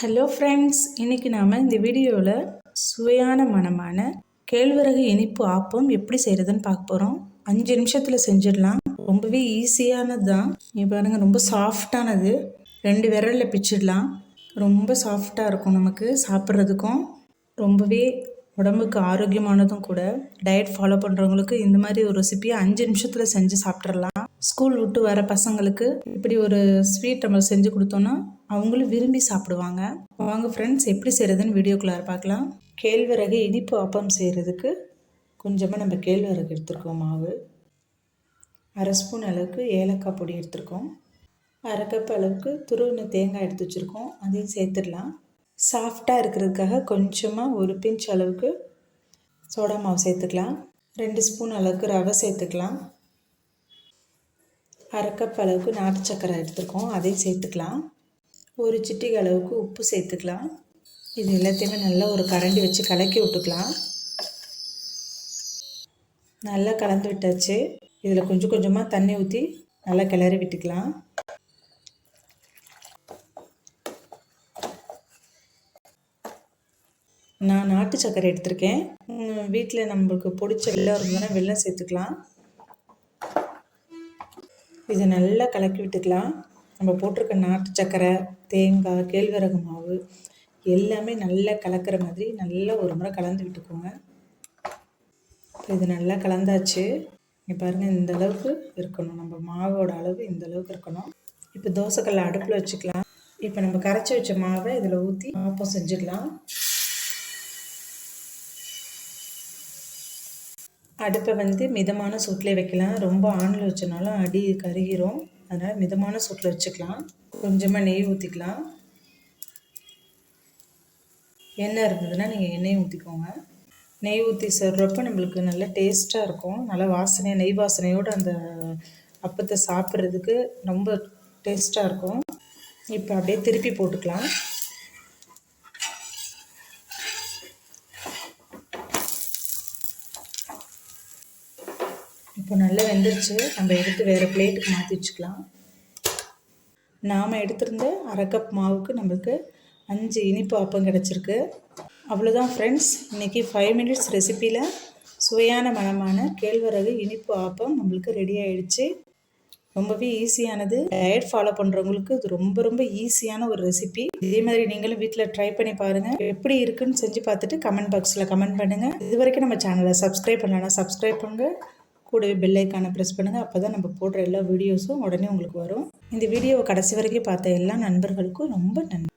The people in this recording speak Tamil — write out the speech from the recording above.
ஹலோ ஃப்ரெண்ட்ஸ் இன்றைக்கி நாம் இந்த வீடியோவில் சுவையான மணமான கேழ்வரகு இனிப்பு ஆப்பம் எப்படி செய்கிறதுன்னு பார்க்க போகிறோம் அஞ்சு நிமிஷத்தில் செஞ்சிடலாம். ரொம்பவே ஈஸியானது. தான் இப்போ பாருங்கள் ரொம்ப சாஃப்டானது. ரெண்டு விரலில் பிச்சிடலாம். ரொம்ப சாஃப்டாக இருக்கும் நமக்கு சாப்பிட்றதுக்கும். ரொம்பவே உடம்புக்கு ஆரோக்கியமானதும் கூட. டயட் ஃபாலோ பண்ணுறவங்களுக்கு இந்த மாதிரி ஒரு ரெசிபியை அஞ்சு நிமிஷத்தில் செஞ்சு சாப்பிட்றலாம் ஸ்கூல் விட்டு வர பசங்களுக்கு இப்படி ஒரு ஸ்வீட் நம்ம செஞ்சு கொடுத்தோன்னா அவங்களும் விரும்பி சாப்பிடுவாங்க. வாங்க ஃப்ரெண்ட்ஸ் எப்படி செய்கிறதுன்னு வீடியோக்குள்ளார பார்க்கலாம். கேழ்வரகு இனிப்பு அப்பம் செய்கிறதுக்கு கொஞ்சமாக நம்ம கேழ்வரகு எடுத்துருக்கோம் மாவு. அரை ஸ்பூன் அளவுக்கு ஏலக்காய் பொடி எடுத்திருக்கோம். அரை கப் அளவுக்கு துருவின தேங்காய் எடுத்து வச்சுருக்கோம். அதையும் சேர்த்துடலாம். சாஃப்டாக இருக்கிறதுக்காக கொஞ்சமாக ஒரு பிஞ்ச் அளவுக்கு சோடா மாவு சேர்த்துக்கலாம். ரெண்டு ஸ்பூன் அளவுக்கு ரவை சேர்த்துக்கலாம். அரைக்கப் அளவுக்கு நாட்டு சக்கரை எடுத்துருக்கோம். அதையும் சேர்த்துக்கலாம். ஒரு சிட்டிகை அளவுக்கு உப்பு சேர்த்துக்கலாம். இது எல்லாத்தையுமே நல்லா ஒரு கரண்டி வச்சு கலக்கி விட்டுக்கலாம். நல்லா கலந்து விட்டாச்சு. இதில் கொஞ்சம் கொஞ்சமாக தண்ணி ஊற்றி நல்லா கிளறி விட்டுக்கலாம். நான் நாட்டு சர்க்கரை எடுத்திருக்கேன். வீட்டில் நம்மளுக்கு பிடிச்ச வெள்ளம் இருந்ததுன்னா வெள்ளம் சேர்த்துக்கலாம். இதை நல்லா கலக்கி விட்டுக்கலாம். நம்ம போட்டிருக்க நாட்டு சர்க்கரை தேங்காய் கேழ்வரகு மாவு எல்லாமே நல்லா கலக்கிற மாதிரி நல்லா ஒரு முறை கலந்து விட்டுக்கோங்க. இப்போ இது நல்லா கலந்தாச்சு. இங்கே பாருங்கள் இந்த அளவுக்கு இருக்கணும். நம்ம மாவோட அளவு இந்த அளவுக்கு இருக்கணும். இப்போ தோசைக்கல்ல அடுப்பில் வச்சுக்கலாம். இப்போ நம்ம கரைச்சி வச்ச மாவை இதில் ஊற்றி ஆப்பம் செஞ்சிடலாம். அடுப்பை வந்து மிதமான சூட்டிலே வைக்கலாம். ரொம்ப ஆணில் வச்சனாலும் அடி கருகிரும். அதனால் மிதமான சூட்டில் வச்சுக்கலாம். கொஞ்சமாக நெய் ஊற்றிக்கலாம் எண்ணெய் இருந்ததுன்னா நீங்கள் எண்ணெய் ஊற்றிக்கோங்க நெய் ஊற்றி சொல்கிறப்ப நம்மளுக்கு நல்ல டேஸ்ட்டாக இருக்கும். நல்லா வாசனையாக நெய் வாசனையோடு அந்த அப்பத்தை சாப்பிட்றதுக்கு ரொம்ப டேஸ்ட்டாக இருக்கும். இப்போ அப்படியே திருப்பி போட்டுக்கலாம். இப்போ நல்லா வெந்துருச்சு. நம்ம எடுத்து வேறு பிளேட்டுக்கு மாற்றி வச்சுக்கலாம். நாம் எடுத்திருந்த அரை கப் மாவுக்கு நம்மளுக்கு அஞ்சு இனிப்பு ஆப்பம் கிடச்சிருக்கு. அவ்வளோதான் ஃப்ரெண்ட்ஸ் இன்றைக்கி ஃபைவ் மினிட்ஸ் ரெசிப்பியில் சுவையான மனமான கேழ்வரகு இனிப்பு ஆப்பம் நம்மளுக்கு ரெடி ஆகிடுச்சு ரொம்பவே ஈஸியானது டயட் ஃபாலோ பண்ணுறவங்களுக்கு இது ரொம்ப ரொம்ப ஈஸியான ஒரு ரெசிபி இதே மாதிரி நீங்களும் வீட்டில் ட்ரை பண்ணி பாருங்கள் எப்படி இருக்குன்னு செஞ்சு பார்த்துட்டு கமெண்ட் பாக்ஸில் கமெண்ட் பண்ணுங்கள் இது வரைக்கும் நம்ம சேனலை சப்ஸ்கிரைப் பண்ணலன்னா சப்ஸ்கிரைப் பண்ணுங்கள் கூடவே பெல் ஐக்கானை ப்ரெஸ் பண்ணுங்கள் அப்போ தான் நம்ம போடுற எல்லா வீடியோஸும் உடனே உங்களுக்கு வரும். இந்த வீடியோவை கடைசி வரைக்கும் பார்த்த எல்லா நண்பர்களுக்கும் ரொம்ப நன்றி.